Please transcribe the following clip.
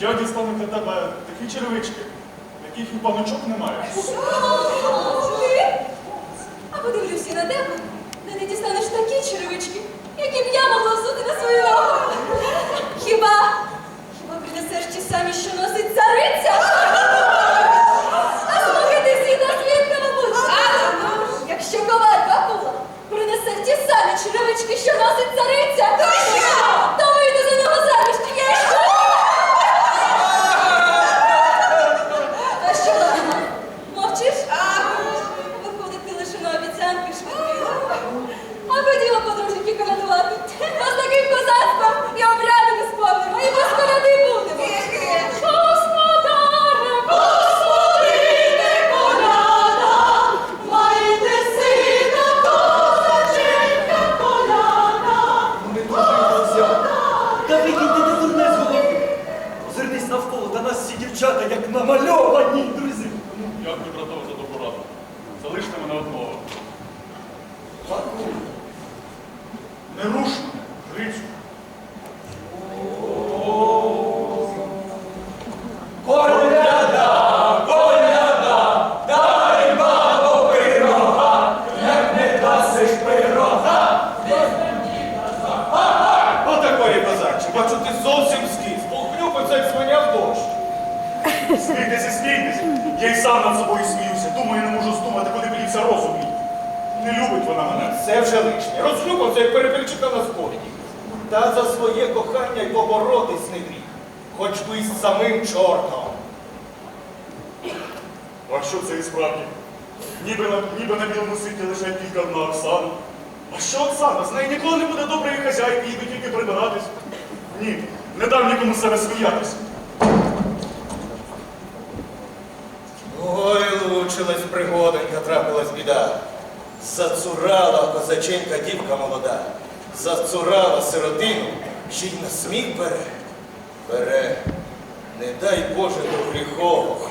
Я дістану для тебе такі черевички, яких і паночок немає. А подивлюся на тебе, де ти дістанеш такі черевички, які б я могла взути на свою ногу. Хіба? Хіба принесеш ті самі, що носить цариця? А слухайте всі на. Якщо коваль Бакула принесе ті самі черевички, що носить цариця, навколо, та нас всі дівчата, як намальовані, друзі. Як ти братов за добру раду? Залиште мене одного. Баку, Не руш мене, Грицю. Коляда, коляда, дай бабу пирога, як не дасиш пирога. Отакої козачі, бачу, ти зовсім скис, Смійтеся, смійтеся. Я й сам над собою сміюся. Думаю, не можу здумати, куди подівся розум мій. Не любить вона мене. Це вже лишнє. Розхлюпався, як перепільчика на сповіді. Та за своє кохання й поборотись не гріх. Хоч би й з самим чортом. А що це і справді? Ніби на, ніби на білому світі лише тільки одна Оксана. А що Оксана? З неї ніколи не буде доброї хазяйки, їй би тільки прибиратись. Ні, не дам нікому себе сміятися. Ой, пригодонька, трапилась біда. Зацурала козаченька дівка молода. Зацурала сиротину, ще й на сміх бере. Бере, не дай Боже до гріхового.